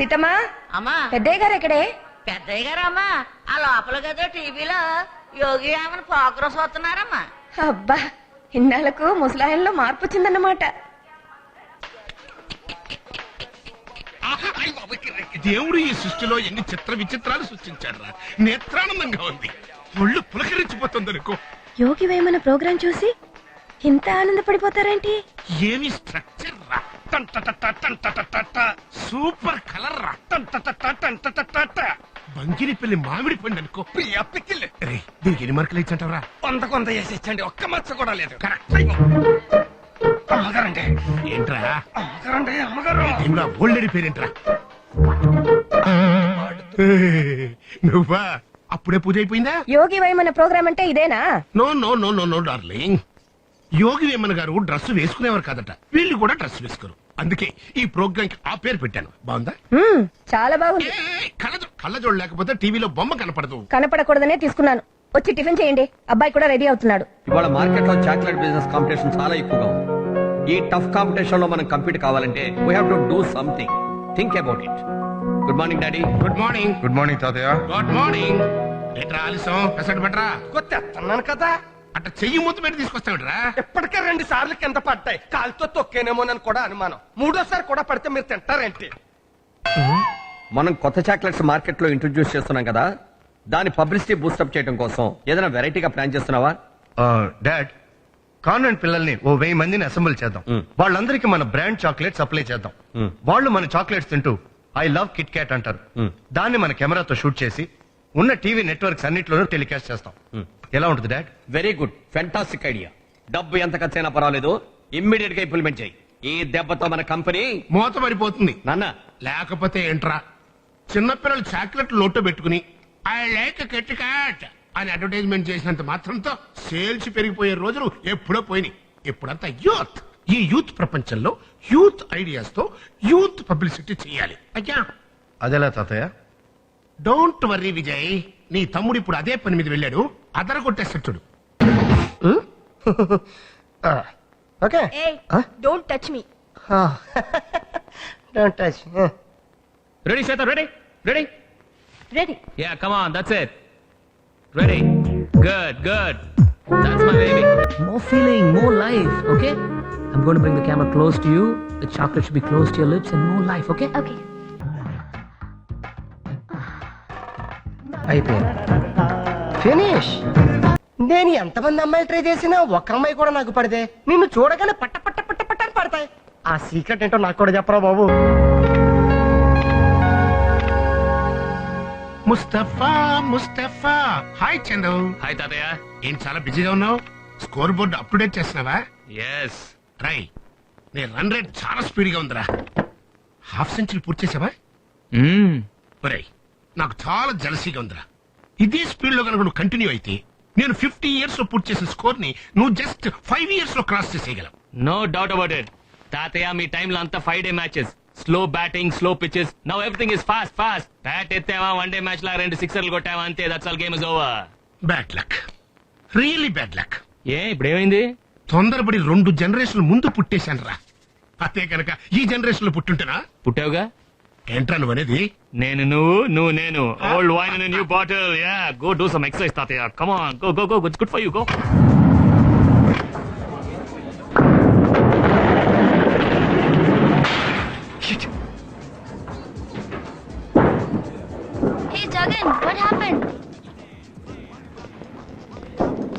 సీతమ్మా? అమ్మా. పెద్దయ్య గారు ఎక్కడే పెద్దయ్య గారమ్మా ఆ లోపల గదో టీవీలో యోగి ఆమెను ప్రోగ్రెస్ వస్తున్నారమ్మా. అబ్బా ఇన్నాళ్ళకు ముసలాయన్లో మార్పు వచ్చిందన్నమాట. దేవుడు ఈ సృష్టిలో ఎన్ని చిత్ర విచిత్రాలు సృష్టించాడు రా నేత్రానందంగా ఉంది. ఒళ్ళు పులకరించిపోతుంది అనుకో యోగి వేమన ప్రోగ్రాం చూసి ఇంత ఆనందపడిపోతారేంటి? ఏమి స్ట్రక్చర్ సూపర్ కలర్ రా బంగిని పెళ్ళి మామిడి పండు అనుకో ప్రియా పిక్కిల్ దీనికి ఎన్ని మార్కులు ఇచ్చంటారా కొంత కొంత వేసి ఇచ్చండి ఒక్క మచ్చ కూడా లేదు కరెక్ట్ అమ్మగారండి ఏంట్రా అమ్మగారండి అమ్మగారు ఏమిరా ఓల్డెడి పేరేంట్రా నువ్వా అప్పుడే పూజ అయిపోయిందా యోగి వైమన ప్రోగ్రాం అంటే ఇదేనా no no no no no darling Yogi Vemana గారు డ్రెస్ వేసుకునేవారు కాదట వీళ్ళు కూడా డ్రెస్ వేసుకోరు అందుకే ఈ ప్రోగ్రామ్కి ఆ పేరు పెట్టాను. బాగుందా? మ్మ్, చాలా బాగుంది. ఏయ్, కళ్ళజో కళ్ళజోడు లేకపోతే టీవీలో బొమ్మ కనపడదు. కనపడకూడదనే తీసుకున్నాను. వచ్చి టిఫిన్ చేయండి. అబ్బాయి కూడా రెడీ అవుతున్నాడు. ఇవాళ మార్కెట్లో చాక్లెట్ బిజినెస్ కాంపిటీషన్ చాలా ఎక్కువగా ఉంది. ఈ టఫ్ కాంపిటీషన్లో మనం కంపీట్ కావాలంటే we have to do something think about it good morning daddy good morning good morning తాతయ్య. గుడ్ మార్నింగ్ ఎట్రా ఆలస్యం? పెసట్ పట్రా కొత్తన్నాను కదా. అట్ట చెయ్యి మూత పెట్టి తీసుకొస్తావిడ్రా? ఇప్పటికే రెండు సార్లు కింద పడ్డాయి. కాలుతో తొక్కేనేమోనని కూడా అనుమానం. మూడోసారి కూడా పడితే మీరు తింటారేంటి? మనం కొత్త చాక్లెట్స్ మార్కెట్లో ఇంట్రొడ్యూస్ చేస్తున్నాం కదా దాని పబ్లిసిటీ బూస్టప్ చేయడం కోసం ఏదైనా వెరైటీగా ప్లాన్ చేస్తున్నావా? డాడ్ కాన్వెంట్ పిల్లల్ని ఓ వెయ్యి మందిని అసెంబ్ల్ చేద్దాం. వాళ్ళందరికీ మన బ్రాండ్ చాక్లెట్ సప్లై చేద్దాం. వాళ్ళు మన చాక్లెట్స్ తింటూ ఐ లవ్ కిట్ క్యాట్ అంటారు. దాన్ని మన కెమెరాతో షూట్ చేసి ఉన్న టీవీ నెట్వర్క్స్ అన్నిట్లోనూ టెలికాస్ట్ చేస్తాం. ఎలా ఉంటుంది dad? Very good fantastic idea డబ్బు ఎంత ఖర్చైనా పర్వాలేదు. ఇమ్మీడియట్గా ఇంప్లిమెంట్ చేయి ఈ దెబ్బతో మన కంపెనీ మూత పడిపోతుంది నాన్న. లేకపోతే ఏంట్రా? చిన్నపిల్లలు చాక్లెట్ లోటు పెట్టుకుని ఐ లైక్ కిట్ క్యాట్ అని అడ్వర్టైజ్మెంట్ చేసినంత మాత్రంతో సేల్స్ పెరిగిపోయే రోజులు ఎప్పుడో పోయినాయి. ఇప్పుడంతా యూత్. ఈ యూత్ ప్రపంచంలో యూత్ ఐడియాస్తో యూత్ పబ్లిసిటీ చేయాలి. అయ్యా. అదెలా తాతయ్య? Don't worry Vijay. నీ తమ్ముడు ఇప్పుడు అదే పని మీద వెళ్ళాడు అదర కొట్టేస్తాడు okay don't touch me don't touch Ready, Shweta? Ready? Ready? Ready Yeah, come on. That's it. Ready? Good, good. That's my baby. More feeling, more life, okay? I'm going to bring the camera close to you. The chocolate should be close to your lips and more life, okay? Okay అయిపోయింది. Finish! నేను ఎంతమంది అమ్మాయిలు try చేసినా ఒక్క అమ్మాయి కూడా నాకు పడితే నిన్ను చూడగానే పట్ట పట్ట పట్ట పట్ట అని పడతాయి. ఆ సీక్రెట్ ఏంటో నాకు కూడా చెప్పరా బాబు. Mustafa Mustafa. Hi Chandu. Hi, Tataya. ఏంటి చాలా బిజీగా ఉన్నావు? Score board up to date చేస్తున్నావా? Yes. రై నీ రన్ రేట్ చాలా స్పీడ్గా ఉందిరా. హాఫ్ సెంచరీ పూర్తి చేసావా. ఒరేయ్ నాకు చాలా జలసీగా ఉందిరా. ఇదే స్పీడ్లో కనుక నువ్వు కంటిన్యూ అయితే నేను ఫిఫ్టీ ఇయర్స్లో పూర్తి చేసిన స్కోర్ని నువ్వు జస్ట్ ఫైవ్ ఇయర్స్లో క్రాస్ చేసేయగలవు. No doubt about it. Tataya, మీ టైంలో అంతా five day matches slow batting slow pitches now everything is fast fast bat ఎత్తావా? One day match లా రెండు సిక్సర్లు కొట్టావా? అంతే that's all game is over bad luck really bad luck ఏ ఇప్పుడు ఏమైంది తొందరపడి రెండు జనరేషన్లు ముందు పుట్టేశాను రా అదే కనుక ఈ జనరేషన్లో పుట్టుంటేనా? పుట్టావుగా? ఏంట్రా నువ్వు అనేది నేను నువ్వు నువ్వు నేను. Old wine in new bottle yeah go do some exercise తాతయ్య come on go go go good for you go Hey Jagan, what happened?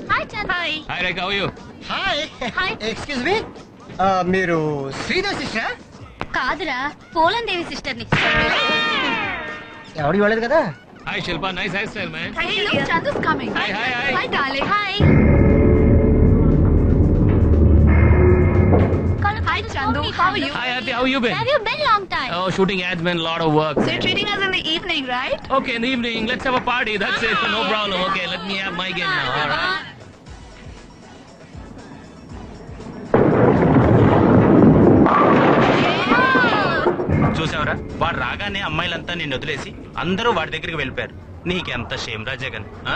Hi Chan. Hi. Hi Rekha how you hi Hi. Excuse me మీరు Sridev sister? కాదురా పోలం దేవి సిస్టర్ని. ఎవరు ఇవ్వలేదు కదా hi Shilpa nice hair style man Hey, look, Chandu's coming. Hi, hi, hi. Hi, darling. Hi. Hi, Chandu. How are you? Hi aunty how you been Have you been long time? Oh, shooting ads been a lot of work. So you're treating us in the evening, right? Okay, in the evening, let's have a party. That's it. No problem. Okay, let me have my game now. All right. రాగానే అమ్మాయిలంతా నిన్ను వదిలేసి అందరూ వాడి దగ్గరికి వెళ్ళిపోయారు. నీకెంత shame రా జగన్ ఆ?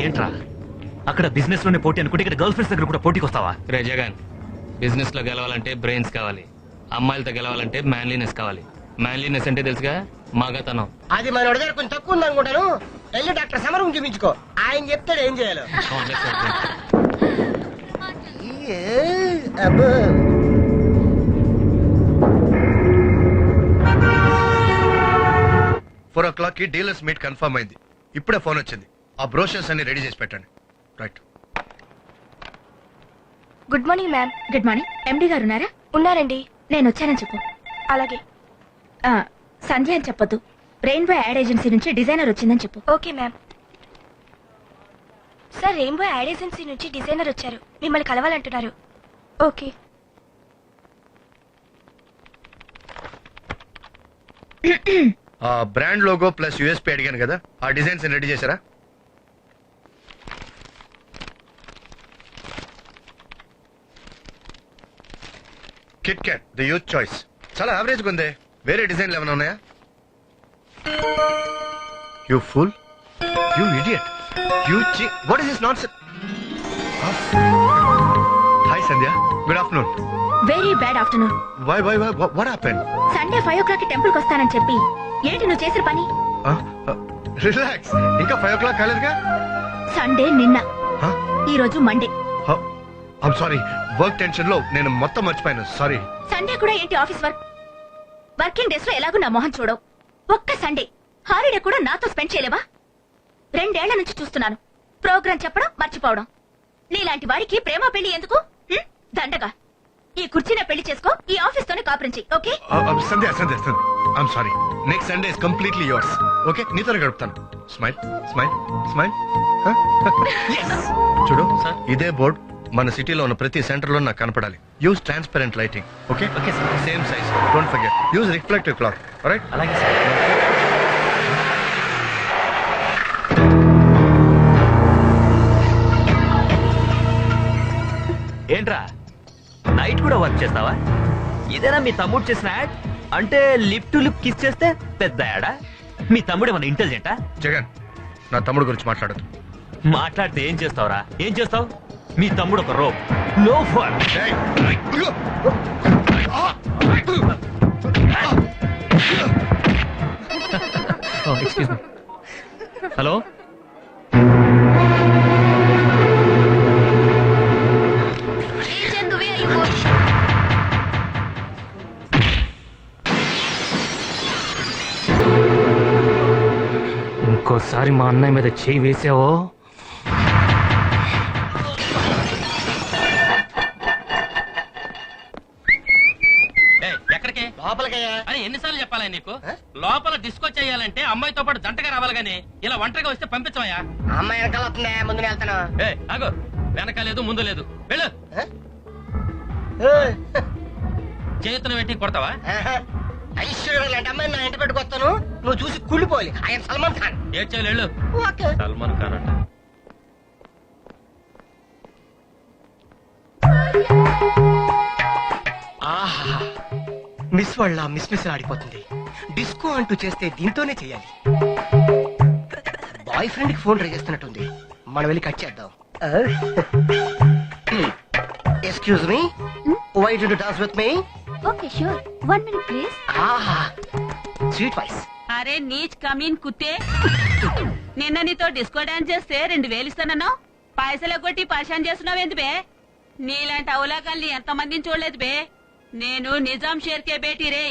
ఏంట్రా? అక్కడ బిజినెస్లోనే పోటీ అనుకుంటే ఇక్కడ గర్ల్ ఫ్రెండ్స్ దగ్గర కూడా పోటీకి వస్తావా? రే జగన్ బిజినెస్లో గెలవాలంటే బ్రెయిన్స్ కావాలి. అమ్మాయిలతో గెలవాలంటే మ్యాన్లీనెస్ కావాలి. మ్యాన్లీనెస్ అంటే తెలుసుగా? మగతనం. అది మన దగ్గర కొంచెం తక్కువ ఉంది అనుకుంటాను వెళ్ళి డాక్టర్ సమరం చూపించుకో ఆయన చెప్తాడు ఏం చేయాలో. అబ్బో. ఫోర్ ఓ క్లాక్కి డీలర్స్ మీట్ కన్ఫర్మ్ అయింది. ఇప్పుడే ఫోన్ వచ్చింది. ఆ బ్రోషర్స్ అన్ని రెడీ చేసి పెట్టండి. Right good morning ma'am good morning MD గారు ఉన్నారా? ఉన్నారండి. నేను వచ్చానని చెప్పు. అలాగే. సంధ్య అని చెప్పొద్దు. రెయిన్బో యాడ్ ఏజెన్సీ నుంచి డిజైనర్ వచ్చిందని చెప్పు. Okay ma'am sir rainbow ad agency నుంచి డిజైనర్ వచ్చారు. మిమ్మల్ని కలవాలంటున్నారు. ఓకే. ఆ బ్రాండ్ లోగో ప్లస్ యూఎస్పీ అడిగాను కదా ఆ డిజైన్స్ రెడీ చేశారా? Kit Kat the youth choice చాలా యావరేజ్ ఉంది. వేరే డిజైన్లు ఏమైనా ఉన్నాయా? You fool you idiot you చి what is this hi Sandhya good afternoon very bad afternoon why why why what happen Sunday five oh clock టెంపుల్కి వస్తానని చెప్పి. ఏంటి నువ్వు చేసిన పని? రిలాక్స్ ఇంకా ఫైవ్ ఓ క్లాక్ కాలేదుగా? సండే నిన్న. ఈ రోజు మండే ఐమ్ సారీ వర్క్ టెన్షన్లో నేను మొత్తం మర్చిపోయాను. సారీ సండే కూడా ఏంటి ఆఫీస్ వర్క్? వర్కింగ్ డేస్లో ఎలాగో నా మొహం చూడవు. ఒక్క సండే హాలిడే కూడా నాతో స్పెండ్ చేయలేవా? రెండేళ్ళ నుంచి చూస్తున్నాను. ప్రోగ్రాం చెప్పడం మర్చిపోవడం. నీలాంటి వాడికి ప్రేమ పెళ్ళి ఎందుకు? హ్మ్? దండగా. ఈ కుర్చీనే పెళ్ళి చేసుకో ఈ ఆఫీస్ తోనే కాపురం చెయ్యి okay? Sandhya Sandhya Sandhya. I'm sorry next Sunday is completely yours okay నీతోనే గడుపుతాను. స్మైల్ స్మైల్ స్మైల్ చూడు Sir. ఇదే బోర్డ్ మన సిటీలో ఉన్న ప్రతి సెంటర్లో నాకు కనపడాలి. Use transparent lighting okay okay sir same size don't forget use reflective cloth right అలాగే సార్ ఏంట్రా? నైట్ కూడా వర్క్ చేస్తావా? ఇదేనా మీ తమ్ముడు చేసిన యాడ్ అంటే లిప్ టు లిప్ కిస్ చేస్తే పెద్ద యాడా మీ తమ్ముడు ఏమన్నా ఇంటెలిజెంటా జగన్ నా తమ్ముడు గురించి మాట్లాడదు మాట్లాడితే ఏం చేస్తావురా? ఏం చేస్తావు? మీ తమ్ముడు ఒక rope no for excuse me hello ఇంకోసారి మా అన్నయ్య మీద చేయి వేసావో? ఎక్కడికి? లోపలికయ్యా అని ఎన్నిసార్లు చెప్పాలా నీకు? లోపల డిస్కో చేయాలంటే అమ్మాయితో పాటు జంటగా రావాలి గానీ ఇలా ఒంటరిగా వస్తే పంపించవయ్యా. అమ్మాయి వెనకాల వస్తుందా? ముందు వెళ్తాను. ఏ ఆగు. వెనక లేదు ముందు లేదు. వెళ్ళు. చేతులు పెట్టి కొడతావా? ఐశ్వర్య లాంటి అమ్మాయి నా ఇంటి పెట్టుకొస్తాను నువ్వు చూసి కుళ్ళిపోవాలి ఆయన సల్మాన్ ఖాన్ ఏడ్చేలు వెళ్ళు. ఓకే. సల్మాన్ ఖాన్ అంట. ఆహా. మిస్ వాళ్ళ మిస్ మిస్ ఆడిపోతుంది. డిస్కో అంటూ చేస్తే దీంతోనే చేయాలి. బాయ్ ఫ్రెండ్కి ఫోన్ ట్రై చేస్తున్నట్టుంది. మనం వెళ్ళి కట్ చేద్దాం. Excuse me why do dance with me Okay, sure. One minute, please. ఆహా. స్వీట్ వాయిస్ అరే నీచ్ కమీన్ కుత్తే. నిన్న నీతో డిస్కో డాన్స్ చేస్తే రెండు వేలు ఇస్తానన్నావు. పైసలు కొట్టి పరిశాన్ చేస్తున్నావు ఏంది బే నీలాంటి అవలాగాల్ని ఎంతమందిని చూడలేదు బే. నేను నిజాం షేర్కే బేటీ రే.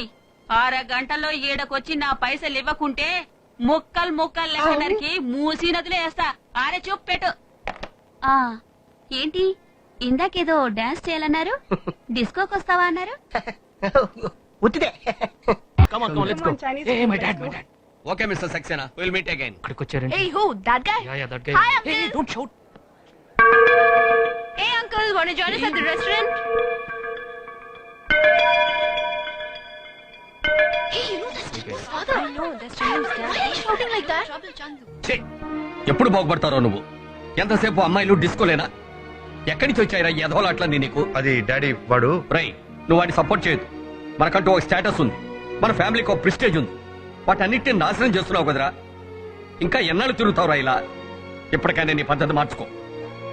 ఆర గంటల్లో ఈడకొచ్చి నా పైసలు ఇవ్వకుంటే ముక్కలు ముక్కలు లెక్క నరికి మూసి నదిలో వేస్తా. ఆరే చూపు పెట్టు. ఆ ఏంటి? ఇందాకేదో డాన్స్ చేయాలన్నారు. డిస్కోకి వస్తావా అన్నారు come on come let's go hey my dad my dad okay mister Saxena will meet again ఇక్కడికి వచ్చారండి Hey, who? That guy? Yeah yeah that guy Hi, uncle. Hey don't shout Hey, uncle, wanna join us at the restaurant? Hey, you know that's Chandu's father. I know, that's Chandu's dad. Why are you shouting like that? Trouble, Chandu. ఛీ! ఎప్పుడు బాగుపడతారో నువ్వు ఎంతసేపు అమ్మాయిలు డిస్కోలేనా ఎక్కడి నుంచి వచ్చాయిరా ఎదవలాట్లన్నీ నీకు అది daddy వాడు రై నువ్వు వాడిని సపోర్ట్ చేయదు మనకంటూ ఒక స్టేటస్ ఉంది మన ఫ్యామిలీకి ఒక ప్రిస్టేజ్ ఉంది. వాటన్నిటిని నాశనం చేస్తున్నావు కదరా. ఇంకా ఎన్నాళ్ళు తిరుగుతావురా ఇలా? ఇప్పటికైనా నీ పద్ధతి మార్చుకో.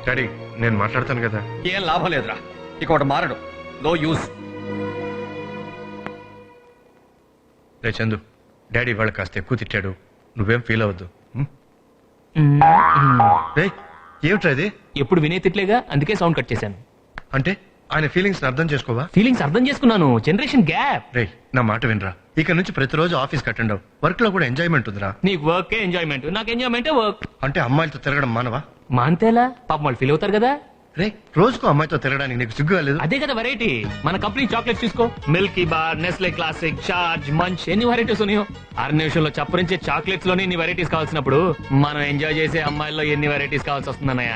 డాడీ నేను మాట్లాడతాను కదా? ఏం లాభం లేదురా. ఇక ఒకటి మారడు. నో యూస్ రే చందు డాడీ వాళ్ళు కాస్త ఎక్కువ తిట్టాడు. నువ్వేం ఫీల్ అవ్వద్దు. హ్మ్? రే ఏమిట్రా ఇది? ఎప్పుడు వినే తిట్లేగా? అందుకే సౌండ్ కట్ చేశాను. అంటే? ఆయన ఫీలింగ్స్ అర్థం చేసుకోవా? ఫీలింగ్స్ అర్థం చేసుకున్నాను. జనరేషన్ గ్యాప్ రే నా మాట వినరా. ఇక నుంచి ప్రతిరోజు ఆఫీస్కి అటెండ్ అవ్వు. వర్క్లో కూడా ఎంజాయ్మెంట్ ఉందిరా. నీకు వర్క్ ఎంజాయ్మెంట్ నాకు ఎంజాయ్మెంట్ వర్క్ అంటే అమ్మాయిలతో తిరగడం మానవా? మా అంతేలా పాపం వాళ్ళు ఫీల్ అవుతారు కదా? రే రోజుకు అమ్మాయితో తిరగడానికి నీకు సిగ్గు కాలేదు అదే కదా వెరైటీ మన కంపెనీ చాక్లెట్స్ తీసుకో. Milky Bar Nestle Classic Charge Munch ఎన్ని వెరైటీస్ ఉన్నాయో. ఆరు నిమిషంలో చప్పరించే చాక్లెట్స్లోనే ఎన్ని వెరైటీస్ కావాల్సినప్పుడు మనం ఎంజాయ్ చేసే అమ్మాయిల్లో ఎన్ని వెరైటీస్ కావాల్సి వస్తుందన్నయ్య?